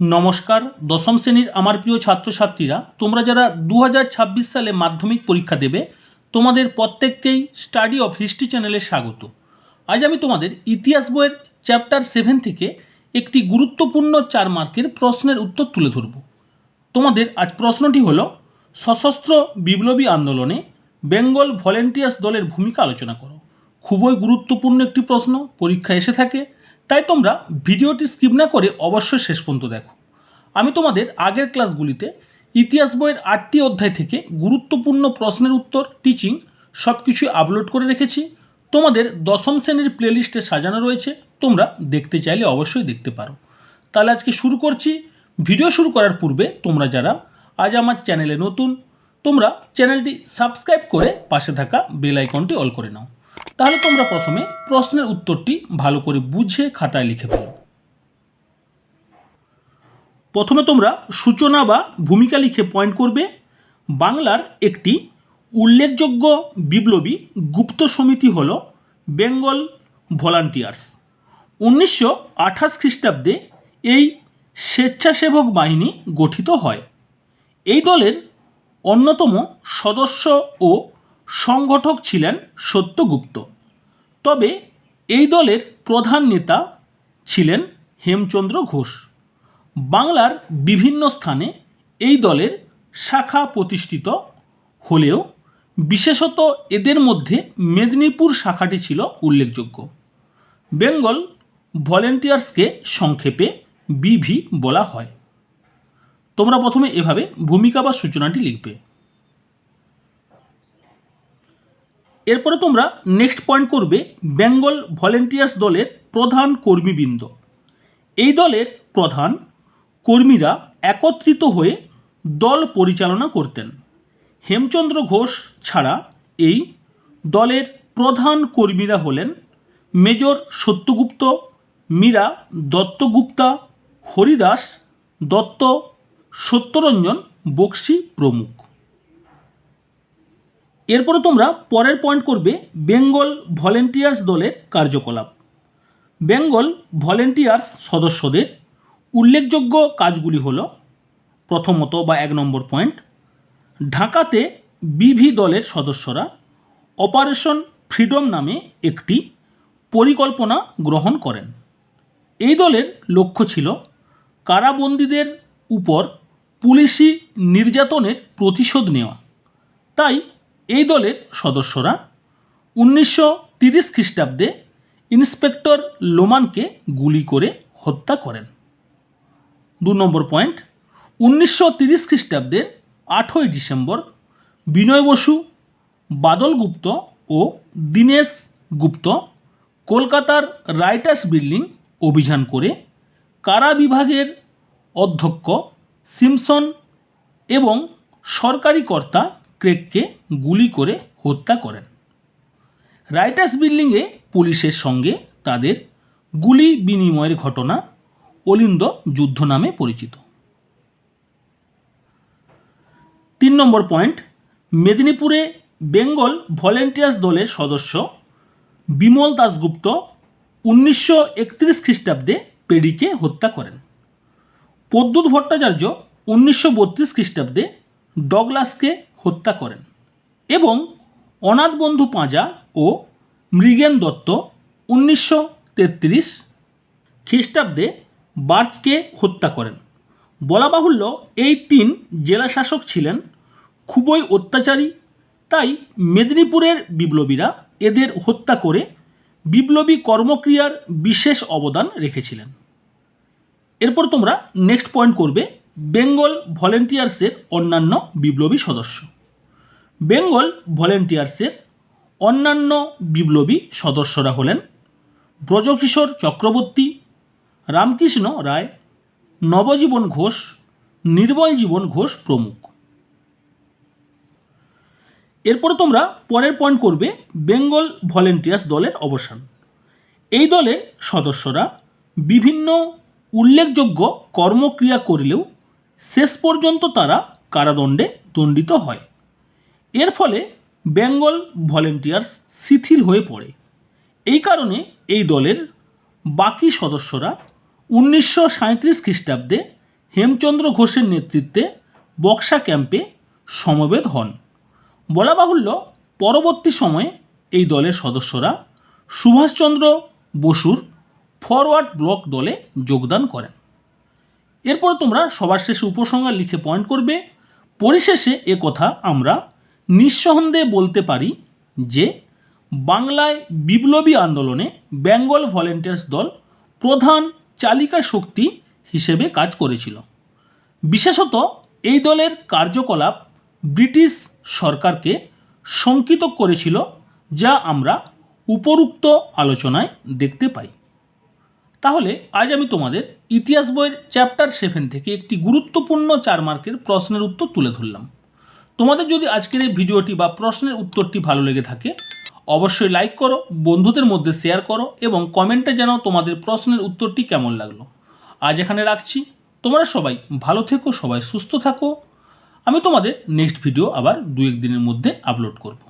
নমস্কার, দশম শ্রেণির আমার প্রিয় ছাত্রছাত্রীরা, তোমরা যারা দু হাজার ছাব্বিশ সালে মাধ্যমিক পরীক্ষা দেবে, তোমাদের প্রত্যেককেই স্টাডি অফ হিস্ট্রি চ্যানেলে স্বাগত। আজ আমি তোমাদের ইতিহাস বইয়ের চ্যাপ্টার সেভেন থেকে একটি গুরুত্বপূর্ণ চার মার্কের প্রশ্নের উত্তর তুলে ধরব। তোমাদের আজ প্রশ্নটি হলো, সশস্ত্র বিপ্লবী আন্দোলনে বেঙ্গল ভলেন্টিয়ার্স দলের ভূমিকা আলোচনা করো। খুবই গুরুত্বপূর্ণ একটি প্রশ্ন, পরীক্ষা এসে থাকে তাই তোমরা ভিডিওটি স্কিপ না করে অবশ্যই শেষ পর্যন্ত দেখো। আমি তোমাদের আগের ক্লাসগুলিতে ইতিহাস বইয়ের আটটি অধ্যায় থেকে গুরুত্বপূর্ণ প্রশ্নের উত্তর টিচিং সব কিছুই আপলোড করে রেখেছি। তোমাদের দশম শ্রেণির প্লেলিস্টে সাজানো রয়েছে। তোমরা দেখতে চাইলে অবশ্যই দেখতে পারো। তাহলে আজকে শুরু করছি। ভিডিও শুরু করার পূর্বে তোমরা যারা আজ আমার চ্যানেলে নতুন, তোমরা চ্যানেলটি সাবস্ক্রাইব করে পাশে থাকা বেল আইকনটি অল করে নাও। তাহলে তোমরা প্রথমে প্রশ্নের উত্তরটি ভালো করে বুঝে খাতায় লিখে ফেলো। প্রথমে তোমরা সূচনা বা ভূমিকা লিখে পয়েন্ট করবে। বাংলার একটি উল্লেখযোগ্য বিপ্লবী গুপ্ত সমিতি হল বেঙ্গল ভলান্টিয়ার্স। উনিশশো আঠাশ খ্রিস্টাব্দে এই স্বেচ্ছাসেবক বাহিনী গঠিত হয়। এই দলের অন্যতম সদস্য ও সংগঠক ছিলেন সত্যগুপ্ত। তবে এই দলের প্রধান নেতা ছিলেন হেমচন্দ্র ঘোষ। বাংলার বিভিন্ন স্থানে এই দলের শাখা প্রতিষ্ঠিত হলেও বিশেষত এদের মধ্যে মেদিনীপুর শাখাটি ছিল উল্লেখযোগ্য। বেঙ্গল ভলেন্টিয়ার্সকে সংক্ষেপে বিভি বলা হয়। তোমরা প্রথমে এভাবে ভূমিকা বা সূচনাটি লিখবে। এরপরে তোমরা নেক্সট পয়েন্ট করবে বেঙ্গল ভলেন্টিয়ার্স দলের প্রধান কর্মীবৃন্দ। এই দলের প্রধান কর্মীরা একত্রিত হয়ে দল পরিচালনা করতেন। হেমচন্দ্র ঘোষ ছাড়া এই দলের প্রধান কর্মীরা হলেন মেজর সত্যগুপ্ত, মীরা দত্তগুপ্তা, হরিদাস দত্ত, সত্যরঞ্জন বক্সি প্রমুখ। এরপরে তোমরা পরের পয়েন্ট করবে বেঙ্গল ভলেন্টিয়ার্স দলের কার্যকলাপ। বেঙ্গল ভলেন্টিয়ার্স সদস্যদের উল্লেখযোগ্য কাজগুলি হলো, প্রথমত বা এক নম্বর পয়েন্ট ঢাকাতে বিভি দলের সদস্যরা অপারেশন ফ্রিডম নামে একটি পরিকল্পনা গ্রহণ করেন। এই দলের লক্ষ্য ছিল কারাবন্দীদের উপর পুলিশি নির্যাতনের প্রতিশোধ নেওয়া। তাই এই দলের সদস্যরা উনিশশো তিরিশ খ্রিস্টাব্দে ইন্সপেক্টর লোমানকে গুলি করে হত্যা করেন। দু নম্বর পয়েন্ট, উনিশশো তিরিশ খ্রিস্টাব্দের আঠই ডিসেম্বর বিনয় বসু, বাদল গুপ্ত ও দীনেশ গুপ্ত কলকাতার রাইটার্স বিল্ডিং অভিযান করে কারা বিভাগের অধ্যক্ষ সিমসন এবং সরকারি কর্তা ক্রেককে গুলি করে হত্যা করেন। রাইটার্স বিল্ডিংয়ে পুলিশের সঙ্গে তাদের গুলি বিনিময়ের ঘটনা অলিন্দ যুদ্ধ নামে পরিচিত। তিন নম্বর পয়েন্ট, মেদিনীপুরে বেঙ্গল ভলেন্টিয়ার্স দলের সদস্য বিমল দাশগুপ্ত উনিশশো একত্রিশ খ্রিস্টাব্দে পেডিকে হত্যা করেন। প্রদ্যুৎ ভট্টাচার্য উনিশশো বত্রিশ খ্রিস্টাব্দে ডগলাসকে হত্যা করেন এবং অনাথ বন্ধু পাঁজা ও মৃগেন দত্ত উনিশশো তেত্রিশ খ্রিস্টাব্দে বার্চকে হত্যা করেন। বলা বাহুল্য এই তিন জেলা শাসক ছিলেন, খুবই অত্যাচারী, তাই মেদিনীপুরের বিপ্লবীরা এদের হত্যা করে বিপ্লবী কর্মক্রিয়ার বিশেষ অবদান রেখেছিলেন। এরপর তোমরা নেক্সট পয়েন্ট করবে, বেঙ্গল ভলেন্টিয়ার্সের অন্যান্য বিপ্লবী সদস্য। বেঙ্গল ভলেন্টিয়ার্সের অন্যান্য বিপ্লবী সদস্যরা হলেন ব্রজকিশোর চক্রবর্তী, রামকৃষ্ণ রায়, নবজীবন ঘোষ নির্মল জীবন ঘোষ প্রমুখ। এরপর তোমরা পরের পয়েন্ট করবে বেঙ্গল ভলেন্টিয়ার্স দলের অবসান। এই দলের সদস্যরা বিভিন্ন উল্লেখযোগ্য কর্মক্রিয়া করলেও শেষ পর্যন্ত তারা কারাদণ্ডে দণ্ডিত হয়। এর ফলে বেঙ্গল ভলেন্টিয়ার্স শিথিল হয়ে পড়ে। এই কারণে এই দলের বাকি সদস্যরা উনিশশো সাঁত্রিশ খ্রিস্টাব্দে হেমচন্দ্র ঘোষের নেতৃত্বে বক্সা ক্যাম্পে সমবেত হন। বলা বাহুল্য, পরবর্তী সময়ে এই দলের সদস্যরা সুভাষচন্দ্র বসুর ফরওয়ার্ড ব্লক দলে যোগদান করেন। এরপর তোমরা সবার শেষে উপসংহার লিখে পয়েন্ট করবে। পরিশেষে এ কথা আমরা নিঃসন্দেহে বলতে পারি যে বাংলায় বিপ্লবী আন্দোলনে বেঙ্গল ভলেন্টিয়ার্স দল প্রধান চালিকা শক্তি হিসেবে কাজ করেছিল। বিশেষত এই দলের কার্যকলাপ ব্রিটিশ সরকারকে শঙ্কিত করেছিল, যা আমরা উপরুক্ত আলোচনায় দেখতে পাই। তাহলে আজ আমি তোমাদের ইতিহাস বইয়ের চ্যাপ্টার সেভেন থেকে একটি গুরুত্বপূর্ণ চার মার্কের প্রশ্নের উত্তর তুলে ধরলাম। তোমাদের যদি আজকের এই ভিডিওটি বা প্রশ্নের উত্তরটি ভালো লেগে থাকে, অবশ্যই লাইক করো, বন্ধুদের মধ্যে শেয়ার করো এবং কমেন্টে যেন তোমাদের প্রশ্নের উত্তরটি কেমন লাগল। আজ এখানে রাখছি। তোমরা সবাই ভালো থেকো, সবাই সুস্থ থাকো। আমি তোমাদের নেক্সট ভিডিও আবার দু এক দিনের মধ্যে আপলোড করব।